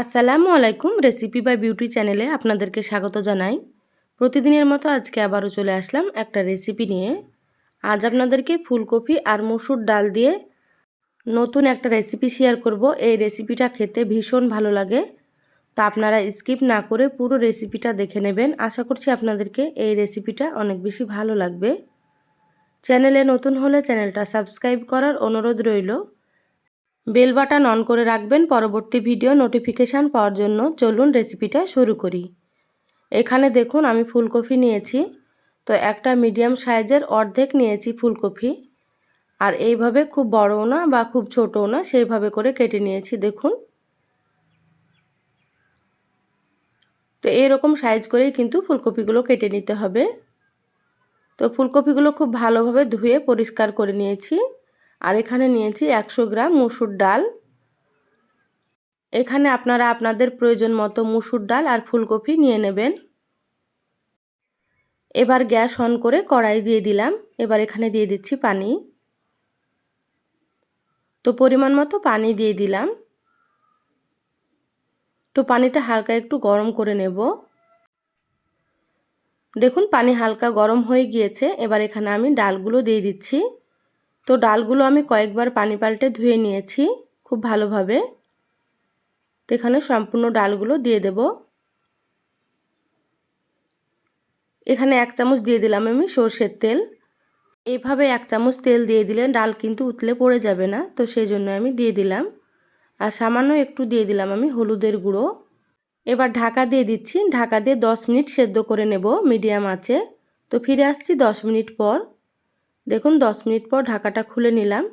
আসসালামু আলাইকুম recipe by beauty চ্যানেলে আপনাদেরকে স্বাগত জানাই। প্রতিদিনের মতো আজকে আবারও চলে আসলাম একটা রেসিপি নিয়ে। আজ আপনাদেরকে ফুলকপি আর মসুর ডাল দিয়ে নতুন একটা রেসিপি শেয়ার করব। এই রেসিপিটা খেতে ভীষণ ভালো লাগে। তা আপনারা স্কিপ না করে পুরো রেসিপিটা দেখে নেবেন। আশা করছি আপনাদেরকে এই রেসিপিটা অনেক বেশি ভালো লাগবে। চ্যানেলে নতুন হলে চ্যানেলটা সাবস্ক্রাইব করার অনুরোধ রইল। বেল বাটন অন করে রাখবেন। পরবর্তী ভিডিও নোটিফিকেশান পাওয়ার জন্য চলুন রেসিপিটা শুরু করি। এখানে দেখুন, আমি ফুলকপি নিয়েছি। তো একটা মিডিয়াম সাইজের অর্ধেক নিয়েছি ফুলকপি। আর এইভাবে খুব বড়ও না বা খুব ছোটও না, সেইভাবে করে কেটে নিয়েছি, দেখুন। তো এইরকম সাইজ করেই কিন্তু ফুলকপিগুলো কেটে নিতে হবে। তো ফুলকপিগুলো খুব ভালোভাবে ধুয়ে পরিষ্কার করে নিয়েছি। আর এখানে নিয়েছি একশো গ্রাম মুসুর ডাল। এখানে আপনারা আপনাদের প্রয়োজন মতো মুসুর ডাল আর ফুলকপি নিয়ে নেবেন। এবার গ্যাস অন করে কড়াই দিয়ে দিলাম। এবার এখানে দিয়ে দিচ্ছি পানি। তো পরিমাণ মতো পানি দিয়ে দিলাম। তো পানিটা হালকা একটু গরম করে নেব। দেখুন, পানি হালকা গরম হয়ে গিয়েছে। এবার এখানে আমি ডালগুলো দিয়ে দিচ্ছি। তো ডালগুলো আমি কয়েকবার পানি পাল্টে ধুয়ে নিয়েছি খুব ভালোভাবে। তো এখানে সম্পূর্ণ ডালগুলো দিয়ে দেব। এখানে এক চামচ দিয়ে দিলাম আমি সর্ষের তেল। এইভাবে এক চামচ তেল দিয়ে দিলে ডাল কিন্তু উতলে পড়ে যাবে না, তো সেই জন্য আমি দিয়ে দিলাম। আর সামান্য একটু দিয়ে দিলাম আমি হলুদের গুঁড়ো। এবার ঢাকা দিয়ে দিচ্ছি, ঢাকা দিয়ে দশ মিনিট সেদ্ধ করে নেব মিডিয়াম আছে তো ফিরে আসছি দশ মিনিট পর। দেখুন, দশ মিনিট পর ঢাকাটা খুলে নিলাম।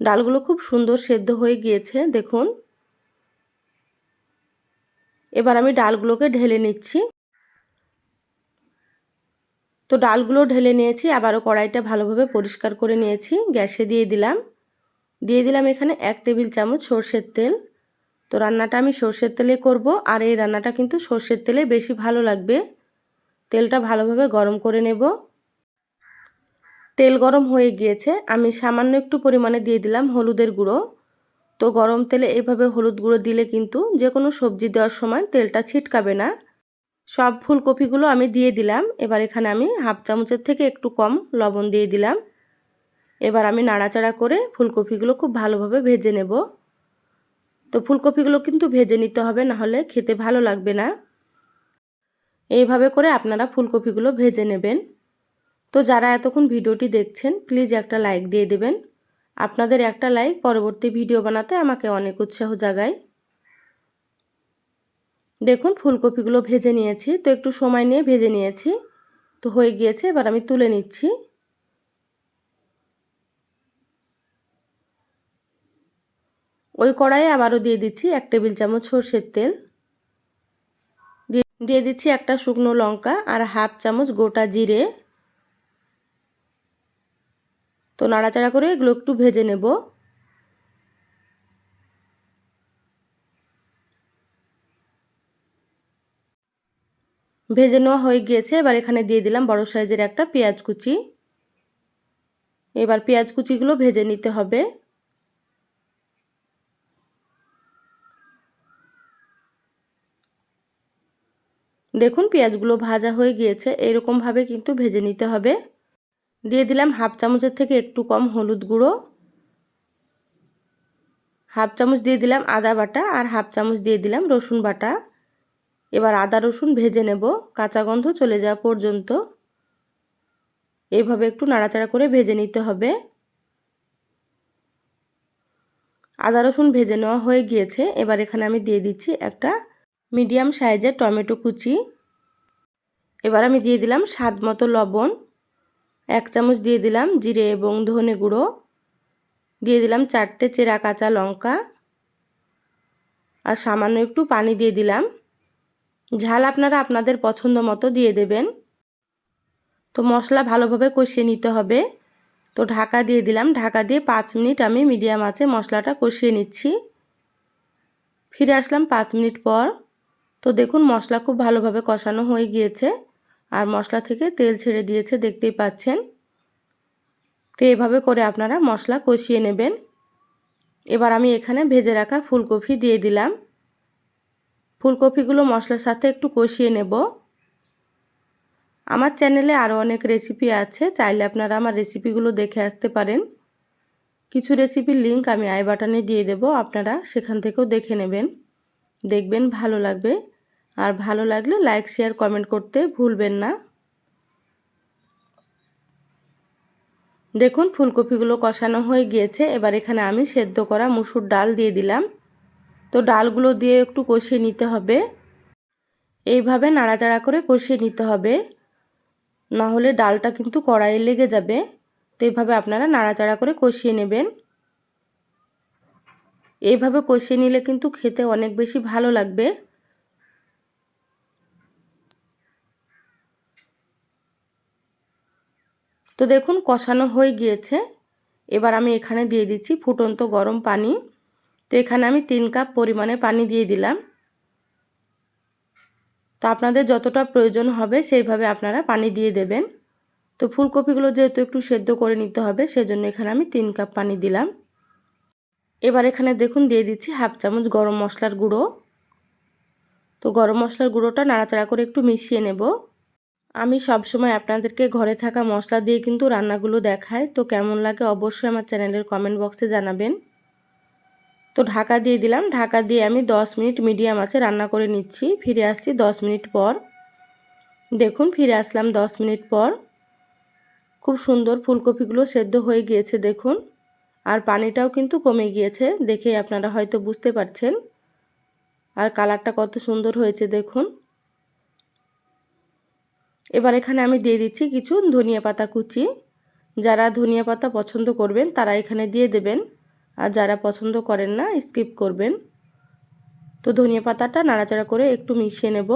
ডালগুলো খুব সুন্দর সেদ্ধ হয়ে গিয়েছে, দেখুন। এবার আমি ডালগুলোকে ঢেলে নিচ্ছি। তো ডালগুলো ঢেলে নিয়েছি, আবারও কড়াইটা ভালোভাবে পরিষ্কার করে নিয়েছি, গ্যাসে দিয়ে দিলাম। দিয়ে দিলাম এখানে এক টেবিল চামচ সর্ষের তেল। তো রান্নাটা আমি সর্ষের তেলে করব, আর এই রান্নাটা কিন্তু সর্ষের তেলে বেশি ভালো লাগবে। তেলটা ভালোভাবে গরম করে নেব। তেল গরম হয়ে গিয়েছে। আমি সামান্য একটু পরিমাণে দিয়ে দিলাম হলুদের গুঁড়ো। তো গরম তেলে এইভাবে হলুদ গুঁড়ো দিলে কিন্তু যে কোনো সবজি দেওয়ার সময় তেলটা ছিটকাবে না। সব ফুলকপিগুলো আমি দিয়ে দিলাম। এবার এখানে আমি হাফ চামচের থেকে একটু কম লবণ দিয়ে দিলাম। এবার আমি নাড়াচাড়া করে ফুলকপিগুলো খুব ভালোভাবে ভেজে নেব। তো ফুলকপিগুলো কিন্তু ভেজে নিতে হবে, না হলে খেতে ভালো লাগবে না। এইভাবে করে আপনারা ফুলকপিগুলো ভেজে নেবেন। তো যারা এতক্ষণ ভিডিওটি দেখছেন প্লিজ একটা লাইক দিয়ে দেবেন। আপনাদের একটা লাইক পরবর্তী ভিডিও বানাতে আমাকে অনেক উৎসাহ জাগায়। দেখুন, ফুলকপিগুলো ভেজে নিয়েছি। তো একটু সময় নিয়ে ভেজে নিয়েছি। তো হয়ে গিয়েছে, এবার আমি তুলে নিচ্ছি। ওই কড়াইয়ে আবারও দিয়ে দিচ্ছি এক টেবিল চামচ সর্ষের তেল। দিয়ে দিচ্ছি একটা শুকনো লঙ্কা আর হাফ চামচ গোটা জিরে। তো নাড়াচাড়া করে এগুলো একটু ভেজে নেব। ভেজে নেওয়া হয়ে গিয়েছে, এবার এখানে দিয়ে দিলাম বড় সাইজের একটা পেঁয়াজ কুচি। এবার পেঁয়াজ কুচিগুলো ভেজে নিতে হবে। দেখুন পেঁয়াজগুলো ভাজা হয়ে গিয়েছে, এরকমভাবে কিন্তু ভেজে নিতে হবে। দিয়ে দিলাম হাফ চামচের থেকে একটু কম হলুদ গুঁড়ো। হাফ চামচ দিয়ে দিলাম আদা বাটা আর হাফ চামচ দিয়ে দিলাম রসুন বাটা। এবার আদা রসুন ভেজে নেব, কাঁচা গন্ধ চলে যাওয়া পর্যন্ত। এইভাবে একটু নাড়াচাড়া করে ভেজে নিতে হবে। আদা রসুন ভেজে নেওয়া হয়ে গিয়েছে, এবার এখানে আমি দিয়ে দিচ্ছি একটা মিডিয়াম সাইজের টমেটো কুচি। এবার আমি দিয়ে দিলাম স্বাদ মতো লবণ। এক চামচ দিয়ে দিলাম জিরে এবং ধনে গুঁড়ো। দিয়ে দিলাম চারটে চেরা কাঁচা লঙ্কা। আর সামান্য একটু পানি দিয়ে দিলাম। ঝাল আপনারা আপনাদের পছন্দ মতো দিয়ে দেবেন। তো মশলা ভালোভাবে কষিয়ে নিতে হবে। তো ঢাকা দিয়ে দিলাম। ঢাকা দিয়ে পাঁচ মিনিট আমি মিডিয়াম আছে মশলাটা কষিয়ে নিচ্ছি। ফিরে আসলাম পাঁচ মিনিট পর। তো দেখুন মশলা খুব ভালোভাবে কষানো হয়ে গিয়েছে। আর মশলা থেকে তেল ছেড়ে দিয়েছে, দেখতেই পাচ্ছেন। তো এভাবে করে আপনারা মশলা কষিয়ে নেবেন। এবার আমি এখানে ভেজে রাখা ফুলকপি দিয়ে দিলাম। ফুলকপিগুলো মশলার সাথে একটু কষিয়ে নেব। আমার চ্যানেলে আরও অনেক রেসিপি আছে, চাইলে আপনারা আমার রেসিপিগুলো দেখে আসতে পারেন। কিছু রেসিপির লিঙ্ক আমি আই বাটনে দিয়ে দেব, আপনারা সেখান থেকেও দেখে নেবেন। দেখবেন ভালো লাগবে। আর ভালো লাগলে লাইক শেয়ার কমেন্ট করতে ভুলবেন না। দেখুন, ফুলকপিগুলো কষানো হয়ে গিয়েছে। এবার এখানে আমি সেদ্ধ করা মুসুর ডাল দিয়ে দিলাম। তো ডালগুলো দিয়ে একটু কষিয়ে নিতে হবে। এইভাবে নাড়াচাড়া করে কষিয়ে নিতে হবে। না হলে ডালটা কিন্তু কড়াইয়ে লেগে যাবে। তো এইভাবে আপনারা নাড়াচাড়া করে কষিয়ে নেবেন। এইভাবে কষিয়ে নিলে কিন্তু খেতে অনেক বেশি ভালো লাগবে। তো দেখুন, কষানো হয়ে গিয়েছে। এবার আমি এখানে দিয়ে দিচ্ছি ফুটন্ত গরম পানি। তো এখানে আমি তিন কাপ পরিমাণে পানি দিয়ে দিলাম। তো আপনাদের যতটা প্রয়োজন হবে, সেইভাবে আপনারা পানি দিয়ে দেবেন। তো ফুলকপিগুলো যেহেতু একটু সেদ্ধ করে নিতে হবে, সেজন্য এখানে আমি তিন কাপ পানি দিলাম। এবার এখানে দেখুন, দিয়ে দিচ্ছি হাফ চামচ গরম মশলার গুঁড়ো। তো গরম মশলার গুঁড়োটা নাড়াচাড়া করে একটু মিশিয়ে নেব। আমি সবসময় আপনাদেরকে ঘরে থাকা মশলা দিয়ে কিন্তু রান্নাগুলো দেখাই। তো কেমন লাগে অবশ্যই আমার চ্যানেলের কমেন্ট বক্সে জানাবেন। তো ঢাকা দিয়ে দিলাম। ঢাকা দিয়ে আমি 10 মিনিট মিডিয়াম আছে রান্না করে নিচ্ছি। ফিরে আসছি 10 মিনিট পর। দেখুন, ফিরে আসলাম 10 মিনিট পর। খুব সুন্দর ফুলকপিগুলো সেদ্ধ হয়ে গিয়েছে, দেখুন। আর পানিটাও কিন্তু কমে গিয়েছে দেখে আপনারা হয়তো বুঝতে পারছেন। আর কালারটা কত সুন্দর হয়েছে, দেখুন। এবার এখানে আমি দিয়ে দিচ্ছি কিছু ধনিয়া পাতা কুচি। যারা ধনিয়া পাতা পছন্দ করবেন, তারা এখানে দিয়ে দেবেন। আর যারা পছন্দ করেন না, স্কিপ করবেন। তো ধনিয়া পাতাটা নাড়াচাড়া করে একটু মিশিয়ে নেব।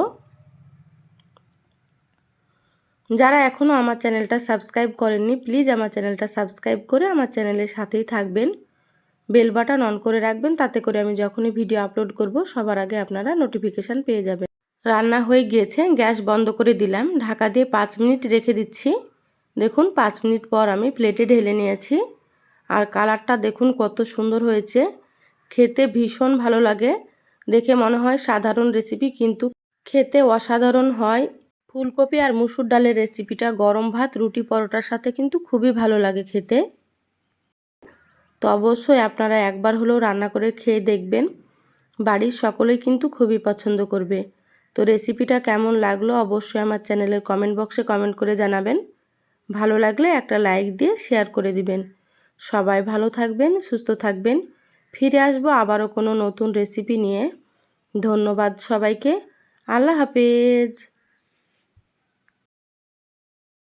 যারা এখনও আমার চ্যানেলটা সাবস্ক্রাইব করেননি, প্লিজ আমার চ্যানেলটা সাবস্ক্রাইব করে আমার চ্যানেলের সাথেই থাকবেন। বেল বাটন অন করে রাখবেন, তাতে করে আমি যখনই ভিডিও আপলোড করব, সবার আগে আপনারা নোটিফিকেশান পেয়ে যাবেন। রান্না হয়ে গিয়েছে, গ্যাস বন্ধ করে দিলাম। ঢাকা দিয়ে পাঁচ মিনিট রেখে দিচ্ছি। দেখুন, পাঁচ মিনিট পর আমি প্লেটে ঢেলে নিয়েছি। আর কালারটা দেখুন কত সুন্দর হয়েছে। খেতে ভীষণ ভালো লাগে। দেখে মনে হয় সাধারণ রেসিপি, কিন্তু খেতে অসাধারণ হয়। ফুলকপি আর মুসুর ডালের রেসিপিটা গরম ভাত, রুটি, পরোটার সাথে কিন্তু খুবই ভালো লাগে খেতে। তো অবশ্যই আপনারা একবার হলেও রান্না করে খেয়ে দেখবেন। বাড়ির সকলেই কিন্তু খুবই পছন্দ করবে। তো রেসিপিটা কেমন লাগল অবশ্যই আমার চ্যানেলের কমেন্ট বক্সে কমেন্ট করে জানাবেন। ভালো লাগলে একটা লাইক দিয়ে শেয়ার করে দিবেন। সবাই ভালো থাকবেন, সুস্থ থাকবেন। ফিরে আসব আবারও কোনো নতুন রেসিপি নিয়ে। ধন্যবাদ সবাইকে। আল্লাহ হাফেজ।